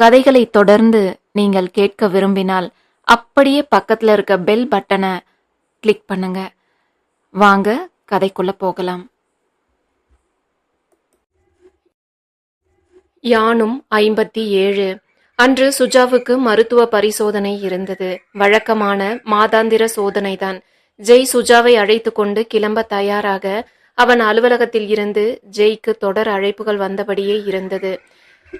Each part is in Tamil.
கதைகளை தொடர்ந்து நீங்கள் கேட்க விரும்பினால் அப்படியே பக்கத்தில் இருக்க பெல் பட்டனை கிளிக் பண்ணுங்க. வாங்க கதைக்குள்ள போகலாம். யானும் ஐம்பத்தி ஏழு. அன்று சுஜாவுக்கு மருத்துவ பரிசோதனை இருந்தது. வழக்கமான மாதாந்திர சோதனைதான். ஜெய் சுஜாவை அழைத்து கொண்டு கிளம்ப தயாராக அவன் அலுவலகத்தில் இருந்து ஜெய்க்கு தொடர் அழைப்புகள் வந்தபடியே இருந்தது.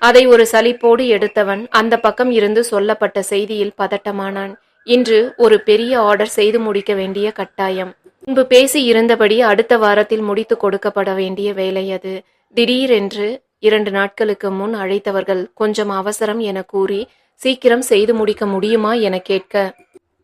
அதை ஒரு சலிப்போடு எடுத்தவன் அந்த பக்கம் இருந்து சொல்லப்பட்ட செய்தியில் பதட்டமானான். இன்று ஒரு பெரிய ஆர்டர் செய்து முடிக்க வேண்டிய கட்டாயம். முன்பு பேசி இருந்தபடி அடுத்த வாரத்தில் முடித்து கொடுக்கப்பட வேண்டிய வேலை அது. திடீரென்று இரண்டு நாட்களுக்கு முன் அழைத்தவர்கள் கொஞ்சம் அவசரம் என கூறி சீக்கிரம் செய்து முடிக்க முடியுமா என கேட்க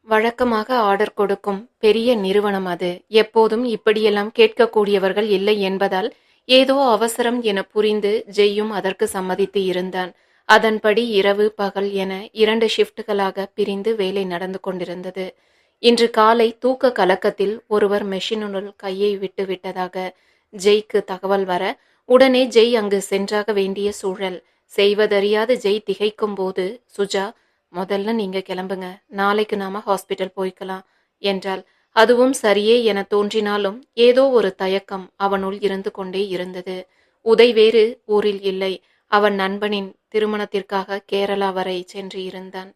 வழக்கமாக ஆர்டர் கொடுக்கும் பெரிய நிறுவனம் அது. எப்போதும் இப்படியெல்லாம் கேட்கக்கூடியவர்கள் இல்லை என்பதால் ஏதோ அவசரம் என புரிந்து ஜெய்யும் அதற்கு சம்மதித்து இருந்தான். அதன்படி இரவு பகல் என இரண்டு ஷிப்டுகளாக பிரிந்து வேலை நடந்து கொண்டிருந்தது. இன்று காலை தூக்க கலக்கத்தில் ஒருவர் மெஷினுள் கையை விட்டு விட்டதாக ஜெய்க்கு தகவல் வர உடனே ஜெய் அங்கு சென்றாக வேண்டிய சூழல். செய்வதறியாத ஜெய் திகைக்கும் போது சுஜா முதல்ல நீங்க கிளம்புங்க. நாளைக்கு நாம ஹாஸ்பிட்டல் போய்க்கலாம் என்றாள். அதுவும் சரியே என தோன்றினாலும் ஏதோ ஒரு தயக்கம் அவனுள் இருந்து கொண்டே இருந்தது. உதை வேறு ஊரில் இல்லை. அவன் நண்பனின் திருமணத்திற்காக கேரளா வரை சென்று இருந்தான்.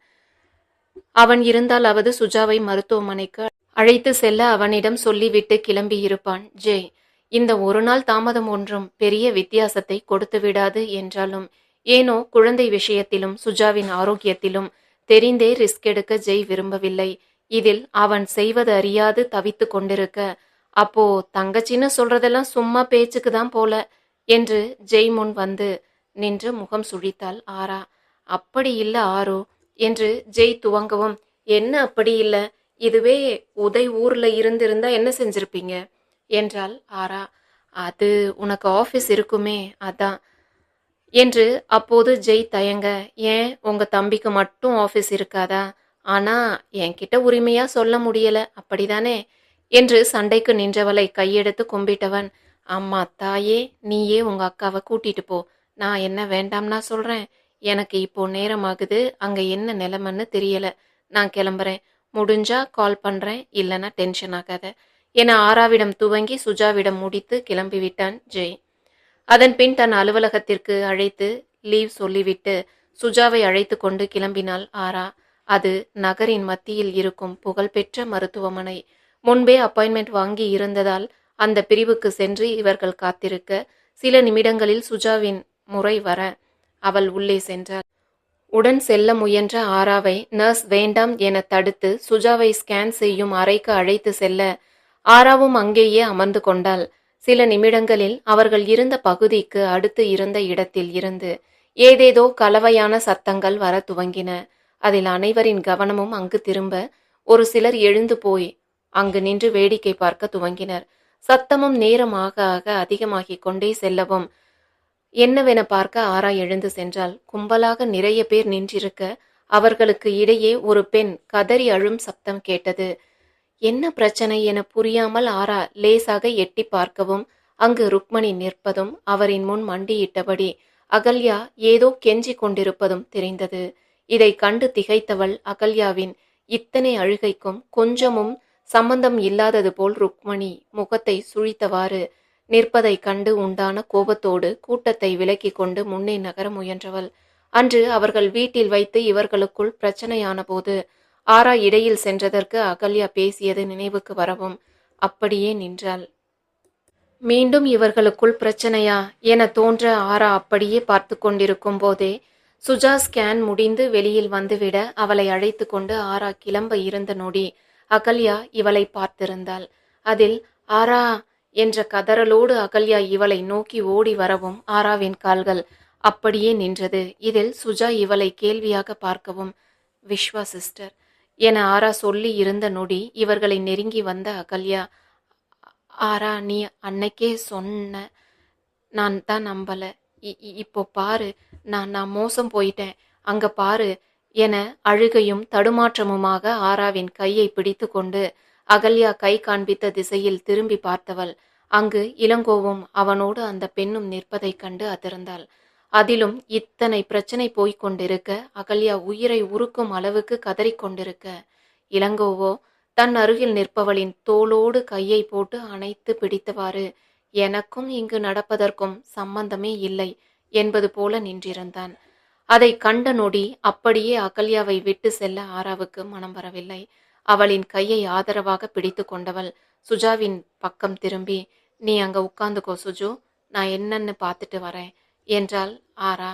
அவன் இருந்தாலாவது சுஜாவை மருத்துவமனைக்கு அழைத்து செல்ல அவனிடம் சொல்லிவிட்டு கிளம்பியிருப்பான் ஜெய் இந்த ஒரு நாள் தாமதம் ஒன்றும் பெரிய வித்தியாசத்தை கொடுத்து விடாது என்றாலும் ஏனோ குழந்தை விஷயத்திலும் சுஜாவின் ஆரோக்கியத்திலும் தெரிந்தே ரிஸ்க் எடுக்க ஜெய் விரும்பவில்லை. இதில் அவன் செய்வது அறியாது தவித்து கொண்டிருக்க அப்போ தங்கச்சின்னு சொல்றதெல்லாம் சும்மா பேச்சுக்கு தான் போல என்று ஜெய் முன் வந்து நின்று முகம் சுழித்தாள். ஆரா அப்படி இல்ல ஆரோ என்று ஜெய் துவங்கவும் என்ன அப்படி இல்ல? இதுவே உதை ஊர்ல இருந்திருந்தா என்ன செஞ்சிருப்பீங்க? என்றாள். ஆரா அது உனக்கு ஆபீஸ் இருக்குமே அதான் என்று அப்போது ஜெய் தயங்க ஏன் உங்க தம்பிக்கு மட்டும் ஆபீஸ் இருக்காதா? ஆனா என்கிட்ட உரிமையா சொல்ல முடியல. அப்படிதானே? என்று சண்டைக்கு நின்றவளை கையெடுத்து கும்பிட்டவன் அம்மா தாயே நீயே உங்க அக்காவை கூட்டிட்டு போ. நான் என்ன வேண்டாம்னா சொல்றேன். எனக்கு இப்போ நேரமாகுது. அங்க என்ன நிலைமைன்னு தெரியல. நான் கிளம்புறேன். முடிஞ்சா கால் பண்றேன். இல்லைன்னா டென்ஷன் ஆகாத. என ஆராவிடம் துவங்கி சுஜாவிடம் முடித்து கிளம்பிவிட்டான் ஜெய். அதன் பின் தன் அலுவலகத்திற்கு அழைத்து லீவ் சொல்லிவிட்டு. சுஜாவை அழைத்து கொண்டு கிளம்பினாள் ஆரா. அது நகரின் மத்தியில் இருக்கும் புகழ்பெற்ற மருத்துவமனை. முன்பே அப்பாயின்மெண்ட் வாங்கி இருந்ததால் அந்த பிரிவுக்கு சென்று இவர்கள் காத்திருக்க சில நிமிடங்களில் சுஜாவின் முறை வர அவள் உள்ளே சென்றாள். உடன் செல்ல முயன்ற ஆராவை நர்ஸ் வேண்டாம் என தடுத்து சுஜாவை ஸ்கேன் செய்யும் அறைக்கு அழைத்து செல்ல ஆராவும் அங்கேயே அமர்ந்து கொண்டாள். சில நிமிடங்களில் அவர்கள் இருந்த பகுதிக்கு அடுத்து இருந்த இடத்தில் இருந்து ஏதேதோ கலவையான சத்தங்கள் வர துவங்கின. அதில் அனைவரின் கவனமும் அங்கு திரும்ப ஒரு சிலர் எழுந்து போய் அங்கு நின்று வேடிக்கை பார்க்க துவங்கினர். சத்தமும் நேரமாக ஆக அதிகமாகிக் கொண்டே செல்லவும் என்னவென பார்க்க ஆரா எழுந்து சென்றால் கும்பலாக நிறைய பேர் நின்றிருக்க அவர்களுக்கு இடையே ஒரு பெண் கதறி அழும் சப்தம் கேட்டது. என்ன பிரச்சனை என புரியாமல் ஆரா லேசாக எட்டி பார்க்கவும் அங்கு ருக்மணி நிற்பதும் அவரின் முன் மண்டியிட்டபடி அகல்யா ஏதோ கெஞ்சி கொண்டிருப்பதும் தெரிந்தது. இதை கண்டு திகைத்தவள் அகல்யாவின் இத்தனை அழுகைக்கும் கொஞ்சமும் சம்பந்தம் இல்லாதது போல் ருக்மணி முகத்தை சுழித்தவாறு நிற்பதை கண்டு உண்டான கோபத்தோடு கூட்டத்தை விலக்கிக் கொண்டு முன்னே நகர முயன்றவள். அன்று அவர்கள் வீட்டில் வைத்து இவர்களுக்குள் பிரச்சனையான போது ஆரா இடையில் சென்றதற்கு அகல்யா பேசியது நினைவுக்கு வரவும் அப்படியே நின்றாள். மீண்டும் இவர்களுக்குள் பிரச்சனையா? என தோன்ற ஆரா அப்படியே பார்த்து கொண்டிருக்கும் போதே சுஜா ஸ்கேன் முடிந்து வெளியில் வந்துவிட அவளை அழைத்து கொண்டு ஆரா கிளம்ப இருந்த நொடி. அகல்யா இவளை பார்த்திருந்தாள். அதில் ஆரா என்ற கதறலோடு அகல்யா இவளை நோக்கி ஓடி வரவும் ஆராவின் கால்கள் அப்படியே நின்றது. இதில் சுஜா இவளை கேள்வியாக பார்க்கவும் விஸ்வா சிஸ்டர் என ஆரா சொல்லி இருந்த நொடி இவர்களை நெருங்கி வந்த அகல்யா ஆரா நீ அன்னைக்கே சொன்ன நான் தான் நம்பலை. இப்போ பாரு நான் நான் மோசம் போயிட்டேன். அங்க பாரு என அழுகையும் தடுமாற்றமுமாக ஆராவின் கையை பிடித்து கொண்டு அகல்யா கை காண்பித்த திசையில் திரும்பி பார்த்தவள். அங்கு இளங்கோவும் அவனோடு அந்த பெண்ணும் நிற்பதைக் கண்டு அதிர்ந்தாள். அதிலும் இத்தனை பிரச்சனை போய்க் கொண்டிருக்க அகல்யா உயிரை உருக்கும் அளவுக்கு கதறிக்கொண்டிருக்க இளங்கோவோ தன் அருகில் நிற்பவளின் தோளோடு கையை போட்டு அணைத்து பிடித்தவாறு எனக்கும் இங்கு நடப்பதற்கும் சம்பந்தமே இல்லை என்பது போல நின்றிருந்தான். அதை கண்ட நொடி அப்படியே அகல்யாவை விட்டு செல்ல ஆராவுக்கு மனம் வரவில்லை. அவளின் கையை ஆதரவாக பிடித்து கொண்டவள் சுஜாவின் பக்கம் திரும்பி நீ அங்க உட்காந்துக்கோ சுஜு நான் என்னன்னு பார்த்துட்டு வரேன் என்றாள் ஆரா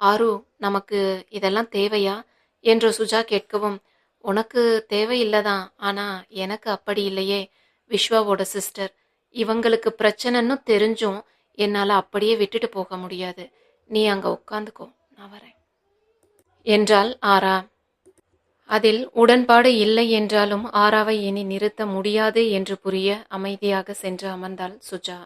ஆரு நமக்கு இதெல்லாம் தேவையா? என்று சுஜா கேட்கவும் உனக்கு தேவையில்லதான் ஆனா எனக்கு அப்படி இல்லையே விஸ்வாவோட சிஸ்டர். இவங்களுக்கு பிரச்சனைன்னு தெரிஞ்சும் என்னால் அப்படியே விட்டுட்டு போக முடியாது. நீ அங்கே உட்காந்துக்கோ. நான் வரேன். என்றாள் ஆரா. அதில் உடன்பாடு இல்லை என்றாலும் ஆராவை இனி நிறுத்த முடியாது என்று புரிய அமைதியாக சென்று அமர்ந்தாள் சுஜா.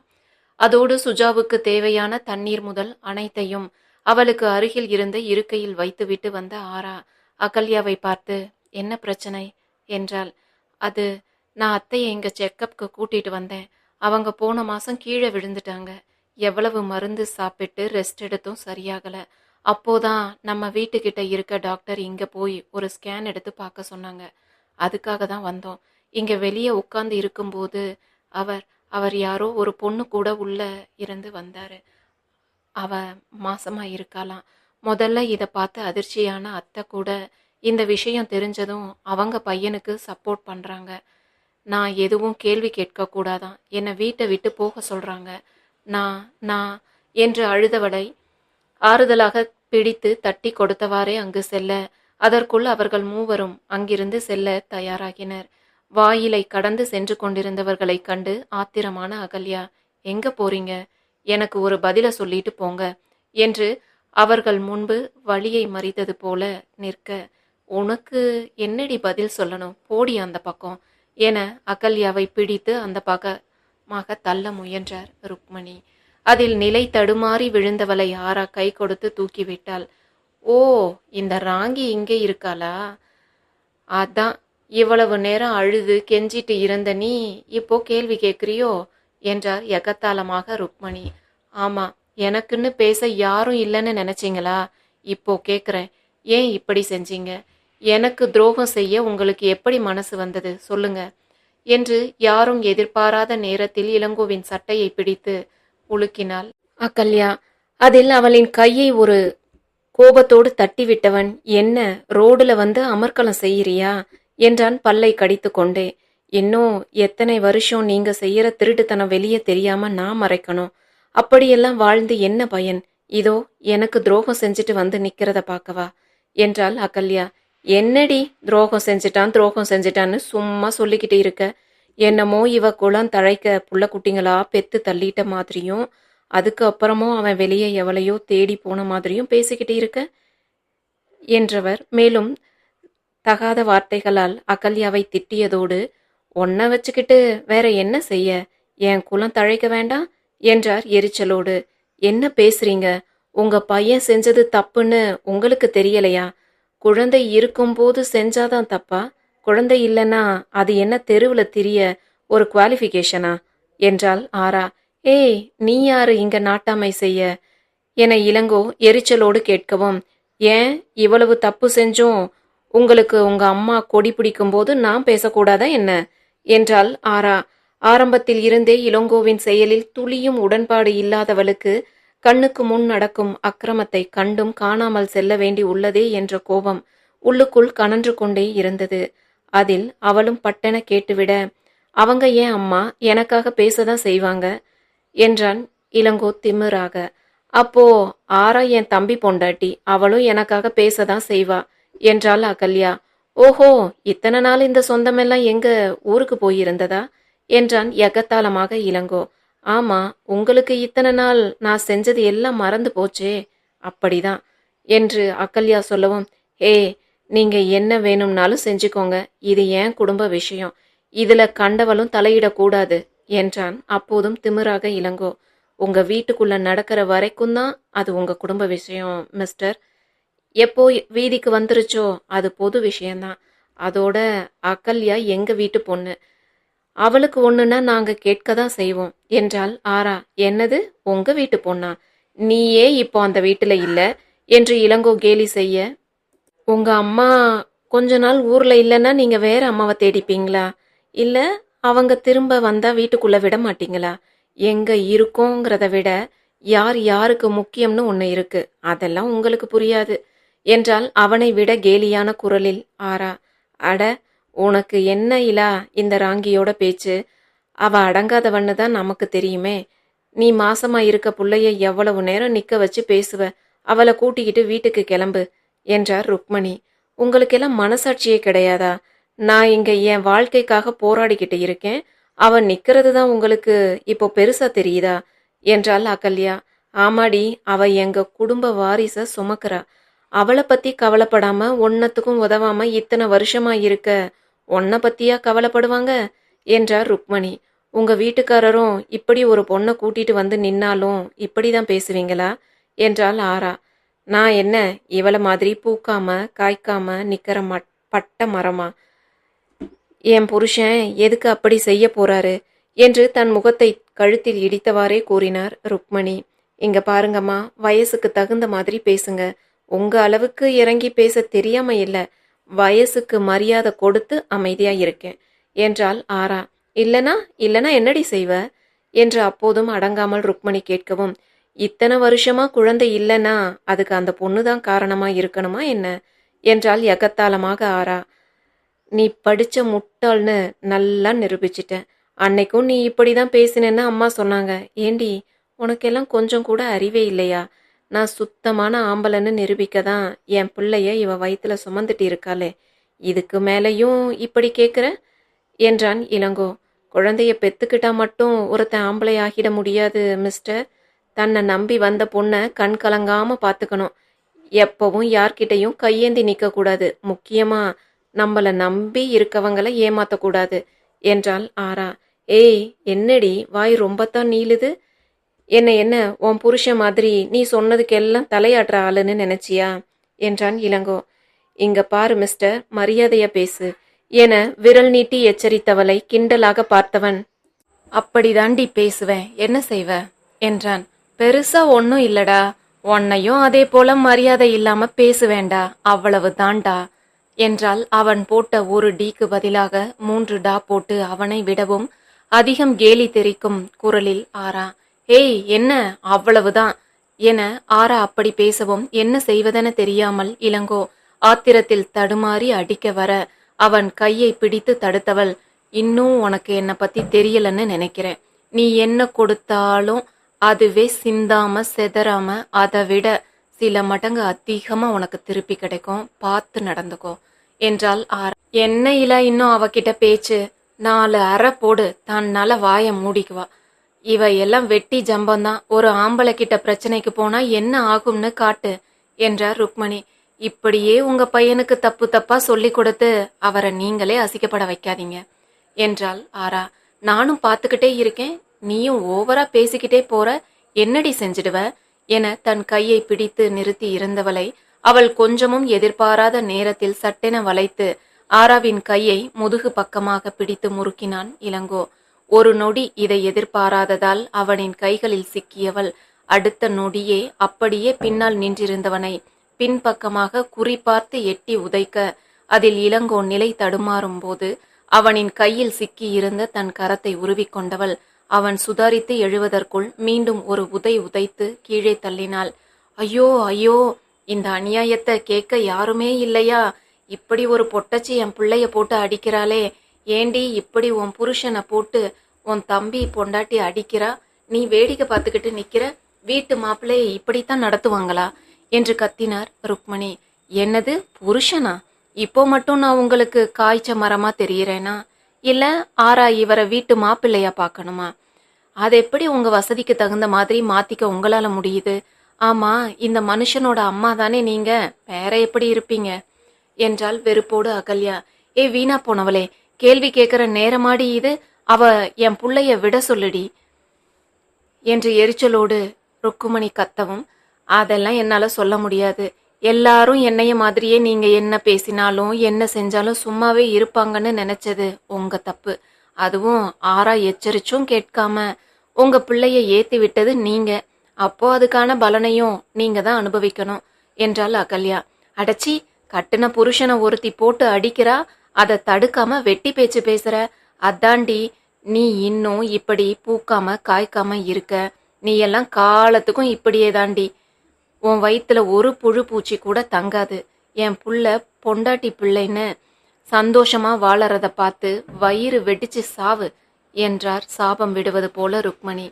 அதோடு சுஜாவுக்கு தேவையான தண்ணீர் முதல் அனைத்தையும் அவளுக்கு அருகில் இருந்த இருக்கையில் வைத்துவிட்டு வந்த ஆரா அகல்யாவை பார்த்து என்ன பிரச்சனை? என்றாள். அது நான் அத்தையை எங்க செக்கப்க்கு கூட்டிட்டு வந்தேன். அவங்க போன மாதம் கீழே விழுந்துட்டாங்க. எவ்வளவு மருந்து சாப்பிட்டு ரெஸ்ட் எடுத்தும் சரியாகலை. அப்போதான் நம்ம வீட்டுக்கிட்ட இருக்க டாக்டர் இங்கே போய் ஒரு ஸ்கேன் எடுத்து பார்க்க சொன்னாங்க. அதுக்காக தான் வந்தோம். இங்கே வெளியே உட்காந்து இருக்கும்போது அவர் அவர் யாரோ ஒரு பொண்ணு கூட உள்ளே இருந்து வந்தார். அவ மாசமாக இருக்காளாம். முதல்ல இதை பார்த்து அதிர்ச்சியான அத்தை கூட இந்த விஷயம் தெரிஞ்சதும் அவங்க பையனுக்கு சப்போர்ட் பண்ணுறாங்க நான் எதுவும் கேள்வி கேட்கக்கூடாதான். என்னை வீட்டை விட்டு போக சொல்றாங்க. நான் நான் என்று அழுதவளை ஆறுதலாக பிடித்து தட்டி கொடுத்தவாறே அங்கு செல்ல. அதற்குள் அவர்கள் மூவரும் அங்கிருந்து செல்ல தயாராகினர். வாயிலை கடந்து சென்று கொண்டிருந்தவர்களைக் கண்டு ஆத்திரமான அகல்யா எங்க போறீங்க? எனக்கு ஒரு பதில சொல்லிட்டு போங்க என்று அவர்கள் முன்பு வழியை மறித்தது போல நிற்க. உனக்கு என்னடி பதில் சொல்லணும்? போடி அந்த பக்கம். என அகல்யாவை பிடித்து அந்த பகமாக தள்ள முயன்றார் ருக்மணி. அதில் நிலை தடுமாறி விழுந்தவளை ஆரா கை கொடுத்து தூக்கிவிட்டாள். ஓ இந்த ராங்கி இங்கே இருக்காளா? அதான் இவ்வளவு நேரம் அழுது கெஞ்சிட்டு இருந்த நீ இப்போ கேள்வி கேட்குறியோ? என்றார் எகத்தாளமாக ருக்மணி. ஆமா எனக்குன்னு பேச யாரும் இல்லைன்னு நினைச்சிங்களா? இப்போ கேட்குறேன். ஏன் இப்படி செஞ்சீங்க? எனக்கு துரோகம் செய்ய உங்களுக்கு எப்படி மனசு வந்தது? சொல்லுங்க. என்று யாரும் எதிர்பாராத நேரத்தில் இளங்கோவின் சட்டையை பிடித்து உலுக்கினாள். அக்கல்யா அதில் அவளின் கையை ஒரு கோபத்தோடு தட்டிவிட்டவன் என்ன ரோடுல வந்து அமர்க்கலம் செய்யறியா? என்றான் பல்லை கடித்து கொண்டே. இன்னும் எத்தனை வருஷம் நீங்க செய்யற திருட்டுத்தனம் வெளியே தெரியாம நான் மறைக்கணும். அப்படியெல்லாம் வாழ்ந்து என்ன பயன்? இதோ எனக்கு துரோகம் செஞ்சுட்டு வந்து நிக்கிறத பார்க்கவா? என்றாள் அகல்யா. என்னடி துரோகம் செஞ்சுட்டான் துரோகம் செஞ்சிட்டான்னு சும்மா சொல்லிக்கிட்டு இருக்க? என்னமோ இவ குளம் தழைக்க புள்ள குட்டிங்களா பெத்து தள்ளிட்ட மாதிரியும் அதுக்கு அப்புறமும் அவன் வெளியே எவளையோ தேடி போன மாதிரியும் பேசிக்கிட்டு இருக்க? என்றவர் மேலும் தகாத வார்த்தைகளால் அகல்யாவை திட்டியதோடு ஒன்ன வச்சுக்கிட்டு வேற என்ன செய்ய? என் குலம் தழைக்க வேண்டாம்? என்றார் எரிச்சலோடு. என்ன பேசுறீங்க? உங்க பையன் செஞ்சது தப்புன்னு உங்களுக்கு தெரியலையா? குழந்தை இருக்கும்போது செஞ்சாதான் தப்பா? குழந்தை இல்லைன்னா அது என்ன தெருவில் திரிய ஒரு குவாலிஃபிகேஷனா என்றாள் ஆரா. ஏய் நீ யாரு இங்க நாட்டாமை செய்ய? என இளங்கோ எரிச்சலோடு கேட்கவும் ஏன் இவ்வளவு தப்பு செஞ்சும்? உங்களுக்கு உங்க அம்மா கொடி பிடிக்கும் போது நான் பேசக்கூடாதா என்ன? என்றாள் ஆரா. ஆரம்பத்தில் இருந்தே இளங்கோவின் செயலில் துளியும் உடன்பாடு இல்லாதவளுக்கு கண்ணுக்கு முன் நடக்கும் அக்கிரமத்தை கண்டும் காணாமல் செல்ல வேண்டி உள்ளதே என்ற கோபம் உள்ளுக்குள் கனன்று கொண்டே இருந்தது. அதில் அவளும் பட்டென கேட்டுவிட அவங்க ஏன் அம்மா? எனக்காக பேசதான் செய்வாங்க? என்றான் இளங்கோ திமிராக. அப்போ ஆரா என் தம்பி பொண்டாட்டி அவளும் எனக்காக பேசதான் செய்வா? என்றாள் அகல்யா. ஓஹோ இத்தனை நாள் இந்த சொந்தமெல்லாம் எங்க ஊருக்கு போயிருந்ததா? என்றான் எகத்தாளமாக இளங்கோ. ஆமா உங்களுக்கு இத்தனை நாள் நான் செஞ்சது எல்லாம் மறந்து போச்சே. அப்படிதான் என்று அகல்யா சொல்லவும் ஏ நீங்க என்ன வேணும்னாலும் செஞ்சுக்கோங்க. இது ஏன் குடும்ப விஷயம். இதுல கண்டவளும் தலையிடக்கூடாது என்றான். அப்போதும் திமிராக இளங்கோ உங்க வீட்டுக்குள்ள நடக்கிற வரைக்கும் தான் அது உங்க குடும்ப விஷயம் மிஸ்டர். எப்போ வீதிக்கு வந்துருச்சோ அது பொது விஷயம்தான். அதோட அகல்யா எங்க வீட்டு பொண்ணு? அவளுக்கு ஒண்ணுன்னா நாங்க கேட்க தான் செய்வோம். என்றால் ஆரா. என்னது? உங்க வீட்டு பொண்ணா? நீயே இப்போ அந்த வீட்டுல இல்ல. என்று இளங்கோ கேலி செய்ய. உங்க அம்மா கொஞ்ச நாள் ஊர்ல இல்லைன்னா நீங்க வேற அம்மாவை தேடிப்பீங்களா? இல்ல அவங்க திரும்ப வந்தா வீட்டுக்குள்ள விட மாட்டீங்களா? எங்க இருக்கோங்கிறத விட யார் யாருக்கு முக்கியம்னு ஒன்று இருக்கு. அதெல்லாம் உங்களுக்கு புரியாது. என்றால் அவனை விட கேலியான குரலில் ஆரா. அட உனக்கு என்ன இலா இந்த ராங்கியோட பேச்சு? அவ அடங்காதவன்னு தான் நமக்கு தெரியுமே. நீ மாசமா இருக்க புள்ளைய எவ்வளவு நேரம் நிக்க வச்சு பேசுவ? அவளை கூட்டிக்கிட்டு வீட்டுக்கு கிளம்பு என்றார் ருக்மணி. உங்களுக்கெல்லாம் மனசாட்சியே கிடையாதா? நான் இங்க என் வாழ்க்கைக்காக போராடிக்கிட்டு இருக்கேன். அவன் நிக்கிறது தான் உங்களுக்கு இப்போ பெருசா தெரியுதா? என்றாள் அகல்யா. ஆமாடி அவ எங்க குடும்ப வாரிச சுமக்கிறா. அவளை பத்தி கவலைப்படாம ஒன்னத்துக்கும் உதவாம இத்தனை வருஷமா இருக்க உன்னை பத்தியா கவலைப்படுவாங்க? என்றார் ருக்மணி. உங்க வீட்டுக்காரரும் இப்படி ஒரு பொண்ணை கூட்டிட்டு வந்து நின்னாலும் இப்படிதான் பேசுவீங்களா? என்றாள் ஆரா. நான் என்ன இவளை மாதிரி பூக்காம காய்க்காம நிக்கிற மட் பட்ட மரமா? என் புருஷன் எதுக்கு அப்படி செய்ய போறாரு? என்று தன் முகத்தை கழுத்தில் இடித்தவாறே கூறினார் ருக்மணி. இங்க பாருங்கம்மா வயசுக்கு தகுந்த மாதிரி பேசுங்க. உங்க அளவுக்கு இறங்கி பேச தெரியாம இல்லை. வயசுக்கு மரியாதை கொடுத்து அமைதியா இருக்கேன். என்றால் ஆரா. இல்லனா இல்லனா என்னடி செய்வ? என்று அப்போதும் அடங்காமல் ருக்மணி கேட்கவும் இத்தனை வருஷமா குழந்தை இல்லனா அதுக்கு அந்த பொண்ணு தான் காரணமா இருக்கணுமா என்ன? என்றால் எகத்தாளமாக ஆரா. நீ படிச்ச முட்டாள்னு நல்லா நிரூபிச்சிட்ட அன்னைக்கும் நீ இப்படிதான் பேசினேன்னு அம்மா சொன்னாங்க. ஏண்டி உனக்கெல்லாம் கொஞ்சம் கூட அறிவே இல்லையா? நான் சுத்தமான ஆம்பளைன்னு நிரூபிக்க தான் என் பிள்ளைய இவ வயிற்றுல சுமந்துட்டு இருக்காளே. இதுக்கு மேலேயும் இப்படி கேட்குற என்றான் இளங்கோ. குழந்தைய பெத்துக்கிட்டா மட்டும் ஒருத்தன் ஆம்பளை ஆகிட முடியாது மிஸ்டர். தன்னை நம்பி வந்த பொண்ணை கண் கலங்காம பார்த்துக்கணும் எப்பவும் யார்கிட்டையும் கையேந்தி நிற்கக்கூடாது முக்கியமாக முக்கியமா நம்பி இருக்கவங்களை ஏமாத்தக்கூடாது என்றாள் ஆரா. ஏய் என்னடி வாய் ரொம்பத்தான் நீளுது? என்ன என்ன உன் புருஷன் மாதிரி நீ சொன்னதுக்கெல்லாம் தலையாடுற ஆளுன்னு நினைச்சியா? என்றான் இளங்கோ. இங்க பாரு மிஸ்டர் மரியாதையா பேசு. என விரல் நீட்டி எச்சரித்தவளை கிண்டலாக பார்த்தவன் அப்படிதாண்டி பேசுவேன் என்ன செய்வ? என்றான். பெருசா ஒன்னும் இல்லடா. உன்னையும் அதே போல மரியாதை இல்லாம பேசுவேண்டா அவ்வளவு தாண்டா. என்றால் அவன் போட்ட ஒரு டீக்கு பதிலாக மூன்று டா போட்டு அவனை விடவும் அதிகம் கேலி தெரிக்கும் குரலில் ஆறா ஏய் என்ன? அவ்வளவுதான். என ஆரா அப்படி பேசவும் என்ன செய்வதென தெரியாமல் இளங்கோ ஆத்திரத்தில் தடுமாறி அடிக்க வர அவன் கையை பிடித்து தடுத்தவள் இன்னும் உனக்கு என்னை பத்தி தெரியலன்னு நினைக்கிறேன். நீ என்ன கொடுத்தாலும் அதுவே சிந்தாம செதறாம அதை விட சில மடங்கு அதிகமா உனக்கு திருப்பி கிடைக்கும். பார்த்து நடந்துக்கோ என்றால் ஆரா. என்ன இல இன்னும் அவகிட்ட பேச்சு? நாலு அற போடு. தன்னால வாய மூடிக்குவா. இவ எல்லாம் வெட்டி ஜம்பந்தான். ஒரு ஆம்பளை கிட்ட பிரச்சனைக்கு போனா என்ன ஆகும்னு காட்டு என்றார் ருக்மணி. இப்படியே உங்க பையனுக்கு தப்பு தப்பா சொல்லி கொடுத்து அவரை நீங்களே அசிக்கப்பட வைக்காதீங்க என்றாள் ஆரா. நானும் பார்த்துக்கிட்டே இருக்கேன். நீயும் ஓவரா பேசிக்கிட்டே போற. என்னடி செஞ்சிடுவ? என தன் கையை பிடித்து நிறுத்தி இருந்தவளை அவள் கொஞ்சமும் எதிர்பாராத நேரத்தில் சட்டென வளைத்து ஆராவின் கையை முதுகு பக்கமாக பிடித்து முறுக்கினான் இளங்கோ. ஒரு நொடி இதை எதிர்பாராததால் அவனின் கைகளில் சிக்கியவள் அடுத்த நொடியே அப்படியே பின்னால் நின்றிருந்தவனை பின்பக்கமாக குறிபார்த்து எட்டி உதைக்க அதில் இளங்கோ நிலை தடுமாறும் போது அவனின் கையில் சிக்கியிருந்த தன் கரத்தை உருவிக்கொண்டவள் அவன் சுதாரித்து எழுவதற்குள் மீண்டும் ஒரு உதை உதைத்து கீழே தள்ளினாள். ஐயோ ஐயோ இந்த அநியாயத்தை கேட்க யாருமே இல்லையா? இப்படி ஒரு பொட்டச்சி என் பிள்ளைய போட்டு அடிக்கிறாளே. ஏண்டி இப்படி உன் புருஷனை போட்டு உன் தம்பி பொண்டாட்டி அடிக்கிறா? நீ வேடிக்கை பார்த்துக்கிட்டு நிக்கிற? வீட்டு மாப்பிள்ளையை இப்படித்தான் நடத்துவாங்களா? என்று கத்தினார் ருக்மணி. என்னது புருஷனா? இப்போ மட்டும் நான் உங்களுக்கு காய்ச்ச மரமா தெரியறேனா? இல்ல ஆரா இவரை வீட்டு மாப்பிள்ளையா பார்க்கணுமா? அது எப்படி உங்க வசதிக்கு தகுந்த மாதிரி மாத்திக்க உங்களால முடியுது? ஆமா இந்த மனுஷனோட அம்மா தானே நீங்க. வேற எப்படி இருப்பீங்க? என்றால் வெறுப்போடு அகல்யா. ஏ வீணா போனவளே கேள்வி கேட்கிற நேரமாடி இது. அவ என் புள்ளைய விட சொல்லுடி என்று எரிச்சலோடு ருக்குமணி கத்தவும் அதெல்லாம் என்னால் சொல்ல முடியாது. எல்லாரும் என்னைய மாதிரியே நீங்க என்ன பேசினாலும் என்ன செஞ்சாலும் சும்மாவே இருப்பாங்கன்னு நினைச்சது உங்க தப்பு. அதுவும் ஆறா எச்சரிச்சும் கேட்காம உங்க பிள்ளைய ஏத்தி விட்டது நீங்க. அப்போ அதுக்கான பலனையும் நீங்க தான் அனுபவிக்கணும் என்றாள் அகல்யா. அடச்சி கட்டுன புருஷனை ஒருத்தி போட்டு அடிக்கிறா அதை தடுக்காம வெட்டி பேச்சு பேசுற. அதாண்டி நீ இன்னும் இப்படி பூக்காம காய்க்காம இருக்க. நீ எல்லாம் காலத்துக்கும் இப்படியே தாண்டி உன் வயிற்றுல ஒரு புழு பூச்சி கூட தங்காது. என் புள்ள பொண்டாட்டி பிள்ளைன்னு சந்தோஷமா வாழறத பார்த்து வயிறு வெடிச்சு சாவு என்றார் சாபம் விடுவது போல ருக்மணி.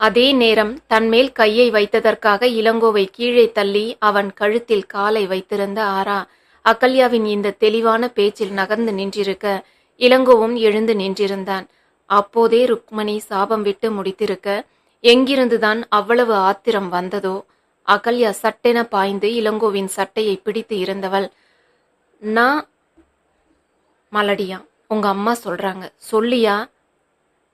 அதே நேரம் தன்மேல் கையை வைத்ததற்காக இளங்கோவை கீழே தள்ளி அவன் கழுத்தில் காலை வைத்திருந்த ஆரா அகல்யாவின் இந்த தெளிவான பேச்சில் நகர்ந்து நின்றிருக்க இளங்கோவும் எழுந்து நின்றிருந்தான். அப்போதே ருக்மணி சாபம் விட்டு முடித்திருக்க எங்கிருந்துதான் அவ்வளவு ஆத்திரம் வந்ததோ? அகல்யா சட்டென பாய்ந்து இளங்கோவின் சட்டையை பிடித்து இருந்தவள் நான் மலடியா உங்க அம்மா சொல்றாங்க. சொல்லியா?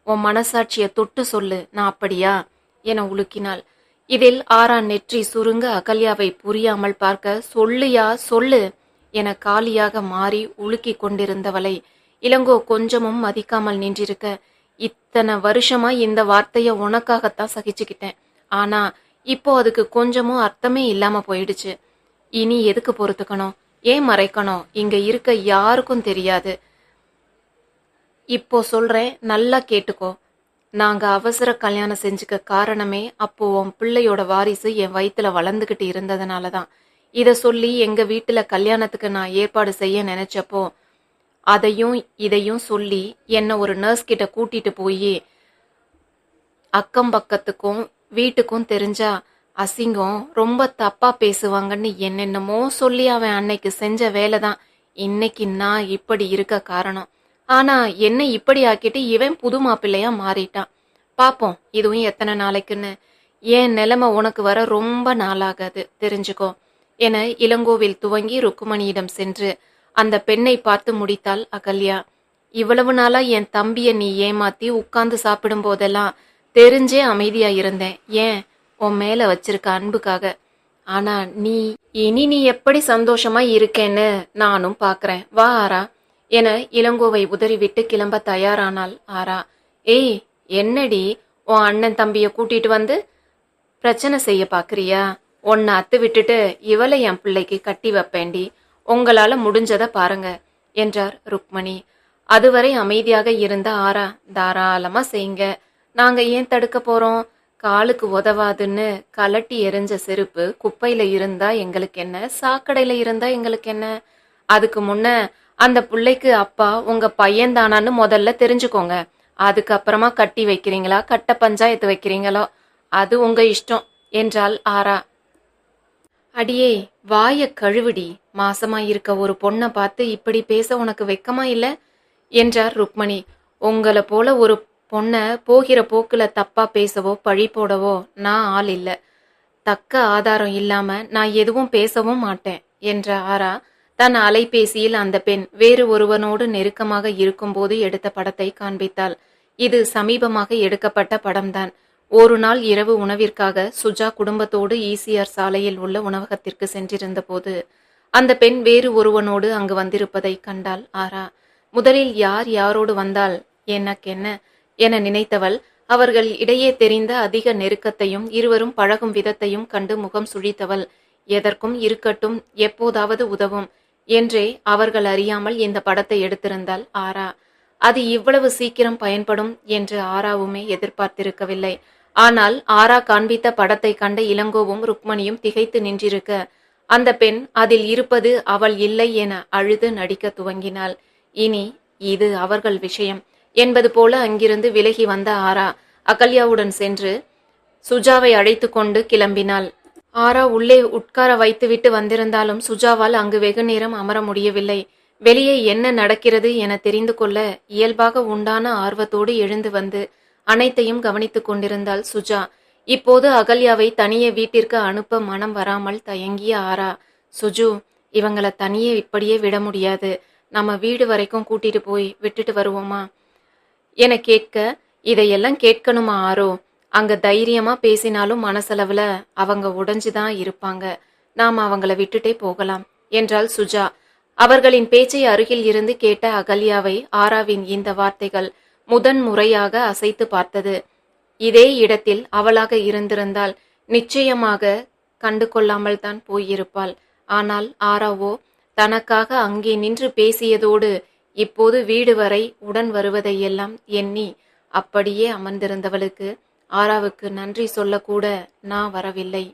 உன் மனசாட்சிய தொட்டு சொல்லு. நான் அப்படியா? என உலுக்கினாள். இதில் ஆறா நெற்றி சுருங்க அகல்யாவை புரியாமல் பார்க்க சொல்லுயா? சொல்லு. என காலியாக மாறி உலுக்கி கொண்டிருந்தவளை இளங்கோ கொஞ்சமும் மதிக்காமல் நின்றிருக்க இத்தனை வருஷமா இந்த வார்த்தைய உனக்காகத்தான் சகிச்சுக்கிட்டேன். ஆனா இப்போ அதுக்கு கொஞ்சமும் அர்த்தமே இல்லாம போயிடுச்சு. இனி எதுக்கு பொறுத்துக்கணும்? ஏன் மறைக்கணும்? இங்க இருக்க யாருக்கும் தெரியாது. இப்போ சொல்றேன் நல்லா கேட்டுக்கோ. நாங்க அவசர கல்யாணம் செஞ்சுக்க காரணமே அப்போ உன் பிள்ளையோட வாரிசு என் வயிற்றுல வளர்ந்துக்கிட்டு இருந்ததுனால தான் இதை சொல்லி எங்க வீட்டுல கல்யாணத்துக்கு நான் ஏற்பாடு செய்ய நினைச்சப்போ அதையும் இதையும் சொல்லி என்னை ஒரு நர்ஸ் கிட்ட கூட்டிட்டு போய் அக்கம் பக்கத்துக்கும் வீட்டுக்கும் தெரிஞ்சா அசிங்கம் ரொம்ப தப்பா பேசுவாங்கன்னு என்னென்னமோ சொல்லி அவன் அன்னைக்கு செஞ்ச வேலை தான் இன்னைக்கு நான் இப்படி இருக்க காரணம். ஆனா என்னை இப்படி ஆக்கிட்டு இவன் புது மாப்பிள்ளையா மாறிட்டான். பாப்போம் இதுவும் எத்தனை நாளைக்குன்னு. என் நிலைமை உனக்கு வர ரொம்ப நாளாகாது தெரிஞ்சுக்கோ. என இளங்கோவில் துவங்கி ருக்குமணியிடம் சென்று அந்த பெண்ணை பார்த்து முடித்தாள் அகல்யா. இவ்வளவு நாளா என் தம்பிய நீ ஏமாத்தி உட்கார்ந்து சாப்பிடும் போதெல்லாம் தெரிஞ்சே அமைதியா இருந்தேன் ஏன்? உன் மேல வச்சிருக்க அன்புக்காக. ஆனா நீ இனி நீ எப்படி சந்தோஷமா இருக்கேன்னு நானும் பாக்குறேன். வா ஆரா என இளங்கோவை உதறிவிட்டு கிளம்ப தயாரானாள் ஆரா. ஏய் என்னடி? உன் அண்ணன் தம்பிய கூட்டிட்டு வந்து பிரச்சனை செய்ய பாக்குறியா? உன்னை அத்து விட்டுட்டு இவளை என் பிள்ளைக்கு கட்டி வைப்பேண்டி உங்களால முடிஞ்சத பாருங்க என்றார் ருக்மணி. அதுவரை அமைதியாக இருந்த ஆரா தாராளமா செய்யுங்க. நாங்க ஏன் தடுக்க போறோம்? காலுக்கு உதவாதுன்னு கலட்டி எரிஞ்ச செருப்பு குப்பையில இருந்தா எங்களுக்கு என்ன? சாக்கடையில இருந்தா எங்களுக்கு என்ன? அதுக்கு முன்ன அந்த பிள்ளைக்கு அப்பா உங்க பையன் தானான்னு முதல்ல தெரிஞ்சுக்கோங்க. அதுக்கப்புறமா கட்டி வைக்கிறீங்களா? கட்ட பஞ்சாயத்து வைக்கிறீங்களோ? அது உங்க இஷ்டம் என்றாள் ஆரா அடியே வாய கழுவிடி. மாசமா இருக்க ஒரு பொண்ணை பார்த்து இப்படி பேச உனக்கு வெக்கமா இல்ல? என்றார் ருக்மணி. உங்களை போல ஒரு பொண்ணை போகிற போக்குல தப்பா பேசவோ பழி போடவோ நான் ஆள் இல்ல. தக்க ஆதாரம் இல்லாம நான் எதுவும் பேசவும் மாட்டேன் என்ற ஆரா. தன் அலைபேசியில் அந்த பெண் வேறு ஒருவனோடு நெருக்கமாக இருக்கும்போது எடுத்த படத்தை காண்பித்தாள். இது சமீபமாக எடுக்கப்பட்ட படம்தான். ஒரு நாள் இரவு உணவிற்காக சுஜா குடும்பத்தோடு ஈசிஆர் சாலையில் உள்ள உணவகத்திற்கு சென்றிருந்த போது அந்த பெண் வேறு ஒருவனோடு அங்கு வந்திருப்பதை கண்டாள் ஆரா. முதலில் யார் யாரோடு வந்தால் எனக்கென்ன என நினைத்தவள் அவர்கள் இடையே தெரிந்த அதிக நெருக்கத்தையும் இருவரும் பழகும் விதத்தையும் கண்டு முகம் சுழித்தவள் எதற்கும் இருக்கட்டும் எப்போதாவது உதவும் என்றே அவர்கள் அறியாமல் இந்த படத்தை எடுத்திருந்தாள் ஆரா. அது இவ்வளவு சீக்கிரம் பயன்படும் என்று ஆராவுமே எதிர்பார்த்திருக்கவில்லை. ஆனால் ஆரா காண்பித்த படத்தை கண்ட இளங்கோவும் ருக்மணியும் திகைத்து நின்றிருக்க அந்த பெண் அதில் இருப்பது அவள் இல்லை என அழுது நடிக்க துவங்கினாள். இனி இது அவர்கள் விஷயம் என்பது போல அங்கிருந்து விலகி வந்த ஆரா அகல்யாவுடன் சென்று சுஜாவை அழைத்து கொண்டு கிளம்பினாள். ஆரா உள்ளே உட்கார வைத்துவிட்டு வந்திருந்தாலும் சுஜாவால் அங்கு வெகு நேரம் அமர முடியவில்லை. வெளியே என்ன நடக்கிறது என தெரிந்து கொள்ள இயல்பாக உண்டான ஆர்வத்தோடு எழுந்து வந்து அனைத்தையும் கவனித்துக் கொண்டிருந்தாள் சுஜா. இப்போது அகல்யாவை தனியே வீட்டிற்கு அனுப்ப மனம் வராமல் தயங்கிய ஆரா சுஜு இவங்களை தனியே இப்படியே விட முடியாது. நம்ம வீடு வரைக்கும் கூட்டிட்டு போய் விட்டுட்டு வருவோமா? என கேட்க இதையெல்லாம் கேட்கணுமா ஆரோ? அங்க தைரியமா பேசினாலும் மனசளவுல அவங்க உடைஞ்சுதான் இருப்பாங்க. நாம் அவங்கள விட்டுட்டே போகலாம் என்றாள் சுஜா. அவர்களின் பேச்சை அருகில் இருந்து கேட்ட அகல்யாவை ஆராவின் இந்த வார்த்தைகள் முதன் முறையாக அசைத்து பார்த்தது. இதே இடத்தில் அவளாக இருந்திருந்தால் நிச்சயமாக கண்டு கொள்ளாமல் தான் போயிருப்பாள். ஆனால் ஆராவோ தனக்காக அங்கே நின்று பேசியதோடு இப்போது வீடு வரை உடன் வருவதையெல்லாம் எண்ணி அப்படியே அமர்ந்திருந்தவளுக்கு ஆராவுக்கு நன்றி சொல்லக்கூட நான் வரவில்லை.